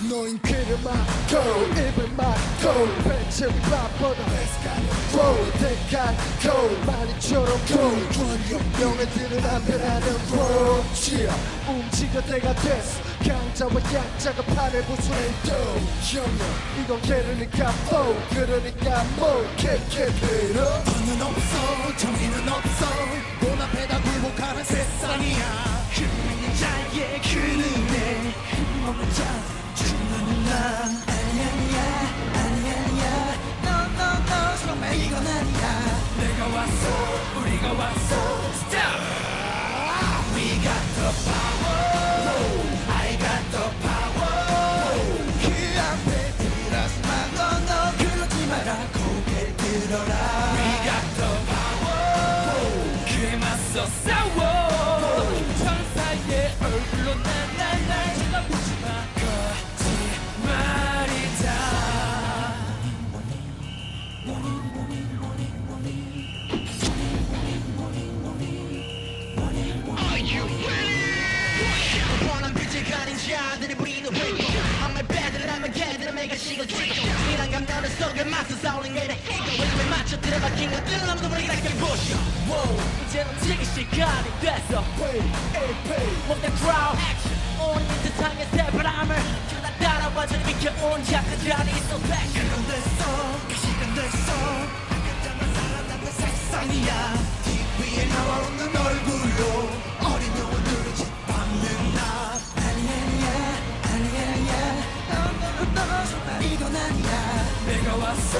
너인 귀를 막고 입을 막고 배치를 바보다 Roll 대가고 마리처럼 go 영애들은 안 변하는 roll yeah. 움직여 대가 됐어. 강자와 약자가 판을 부수는 또 형님 이건 게르니까 flow 그러니까 뭐 캡캡해로. 돈은 없어 정의는 없어. 눈앞에다 굴복하는 세상이야 들어라 We got the power 그에 맞서 싸워 천사의 얼굴로 난날날 쳐다보지 마 거짓말이다 뻔한 빛을 가린 자들이 부리는 회고 아무 배들을 하면 걔들은 매가 식을 트리고 이란 감정을 속에 맞서 싸우는 게 해고 왜왜 맞춰 들어박힌 것들은 아무도 모르게 다 보시 이제는 지기 시간이 됐어 Move the crowd 온 세상의 새바람을 그나 따라와줘 비켜온 약한 자리 있어 passion 시간 됐어 그 시간 됐어 한자만 살아남는 세상이야 왔어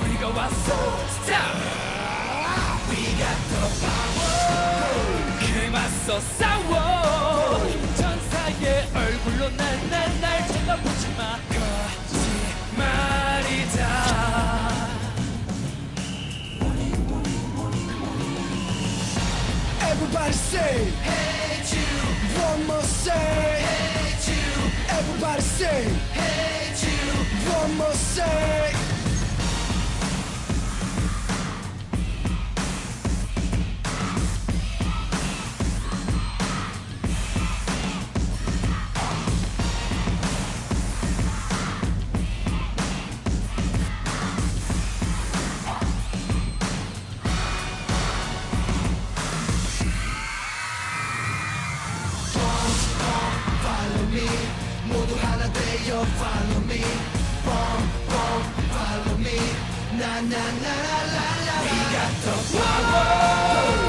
우리가 왔어 Stop We got the power 그 맞서 싸워 천사의 얼굴로 날 날 날 쳐다보지 마 거짓말이다 Everybody say Hey Jude, one more say hey Jude, Everybody say hey Jude one more say You'll follow me. Boom, boom, follow me. Na, na, na, la, la, la. We got the power.